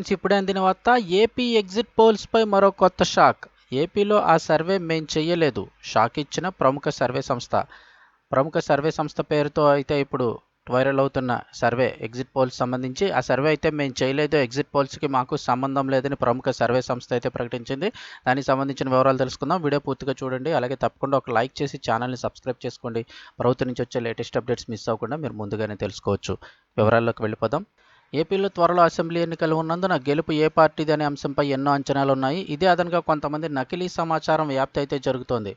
నుంచి ఇప్పుడే అందిన వార్త ఏపీ ఎగ్జిట్ పోల్స్పై మరో కొత్త షాక్. ఏపీలో ఆ సర్వే మేం చేయలేదు షాక్ ఇచ్చిన ప్రముఖ సర్వే సంస్థ. ప్రముఖ సర్వే సంస్థ పేరుతో అయితే ఇప్పుడు వైరల్ అవుతున్న సర్వే ఎగ్జిట్ పోల్స్ సంబంధించి. ఆ సర్వే అయితే మేము చేయలేదు ఎగ్జిట్ పోల్స్కి మాకు సంబంధం లేదని ప్రముఖ సర్వే సంస్థ అయితే ప్రకటించింది. దానికి సంబంధించిన వివరాలు తెలుసుకుందాం. వీడియో పూర్తిగా చూడండి. అలాగే తప్పకుండా ఒక లైక్ చేసి ఛానల్ని సబ్స్క్రైబ్ చేసుకోండి. ప్రభుత్వం నుంచి వచ్చే లేటెస్ట్ అప్డేట్స్ మిస్ అవ్వకుండా మీరు ముందుగానే తెలుసుకోవచ్చు. వివరాల్లోకి వెళ్ళిపోదాం. ఏపీలో త్వరలో అసెంబ్లీ ఎన్నికలు ఉన్నందున గెలుపు ఏ పార్టీది అనే అంశంపై ఎన్నో అంచనాలు ఉన్నాయి. ఇదే అదనంగా కొంతమంది నకిలీ సమాచారం వ్యాప్తి అయితే జరుగుతోంది.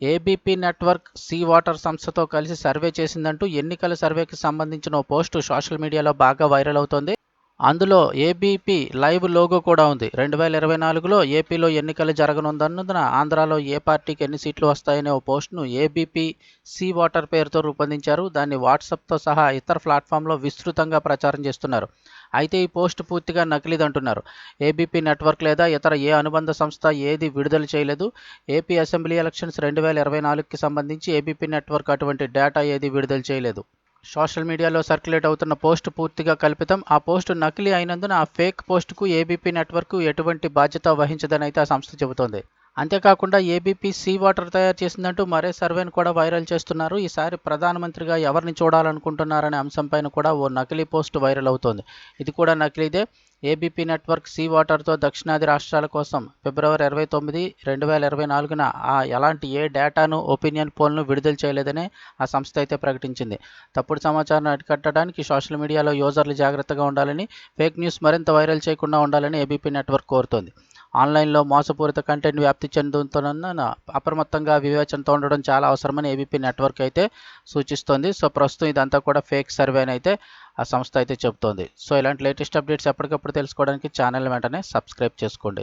ఏబీపీ నెట్వర్క్ సీ వాటర్ సంస్థతో కలిసి సర్వే చేసిందంటూ ఎన్నికల సర్వేకి సంబంధించిన ఓ పోస్టు సోషల్ మీడియాలో బాగా వైరల్ అవుతోంది. అందులో ఏబీపీ లైవ్ లోగో కూడా ఉంది. రెండు వేల ఇరవై నాలుగులో ఏపీలో ఎన్నికలు జరగనుందన్నందున ఆంధ్రాలో ఏ పార్టీకి ఎన్ని సీట్లు వస్తాయనే ఓ పోస్ట్ను ఏబీపీ సీ వాటర్ పేరుతో రూపొందించారు. దాన్ని వాట్సాప్తో సహా ఇతర ప్లాట్ఫామ్లో విస్తృతంగా ప్రచారం చేస్తున్నారు. అయితే ఈ పోస్ట్ పూర్తిగా నకిలీదంటున్నారు. ఏబీపీ నెట్వర్క్ లేదా ఇతర ఏ అనుబంధ సంస్థ ఏది విడుదల చేయలేదు. ఏపీ అసెంబ్లీ ఎలక్షన్స్ రెండు వేల ఇరవై నాలుగుకి సంబంధించి ఏబీపీ నెట్వర్క్ అటువంటి డేటా ఏది విడుదల చేయలేదు. సోషల్ మీడియాలో సర్క్యులేట్ అవుతున్న పోస్ట్ పూర్తిగా కల్పితం. ఆ పోస్ట్ నకిలీ అయినందున ఆ ఫేక్ పోస్టుకు ఏబీపీ నెట్వర్క్ ఎటువంటి బాధ్యత వహించదని అయితే ఆ సంస్థ చెబుతోంది. అంతేకాకుండా ఏబీపీ సీ వాటర్ తయారు చేసిందంటూ మరే సర్వేను కూడా వైరల్ చేస్తున్నారు. ఈసారి ప్రధానమంత్రిగా ఎవరిని చూడాలనుకుంటున్నారనే అంశంపైన కూడా ఓ నకిలీ పోస్ట్ వైరల్ అవుతోంది. ఇది కూడా నకిలీదే. ఏబీపీ నెట్వర్క్ సీ వాటర్తో దక్షిణాది రాష్ట్రాల కోసం ఫిబ్రవరి ఇరవై తొమ్మిది రెండు వేల ఇరవై నాలుగున ఆ ఎలాంటి ఏ డేటాను ఒపీనియన్ పోల్ను విడుదల చేయలేదని ఆ సంస్థ అయితే ప్రకటించింది. తప్పుడు సమాచారాన్ని అరికట్టడానికి సోషల్ మీడియాలో యూజర్లు జాగ్రత్తగా ఉండాలని ఫేక్ న్యూస్ మరింత వైరల్ చేయకుండా ఉండాలని ఏబీపీ నెట్వర్క్ కోరుతోంది. ఆన్లైన్లో మోసపూరిత కంటెంట్ వ్యాప్తి చెందుతున్నందున అప్రమత్తంగా వివేచనతో ఉండడం చాలా అవసరమని ఏబీపీ నెట్వర్క్ అయితే సూచిస్తోంది. సో ప్రస్తుతం ఇదంతా కూడా ఫేక్ సర్వే అని అయితే ఆ సంస్థ అయితే చెబుతోంది. సో ఇలాంటి లేటెస్ట్ అప్డేట్స్ ఎప్పటికప్పుడు తెలుసుకోవడానికి ఛానల్ వెంటనే సబ్స్క్రైబ్ చేసుకోండి.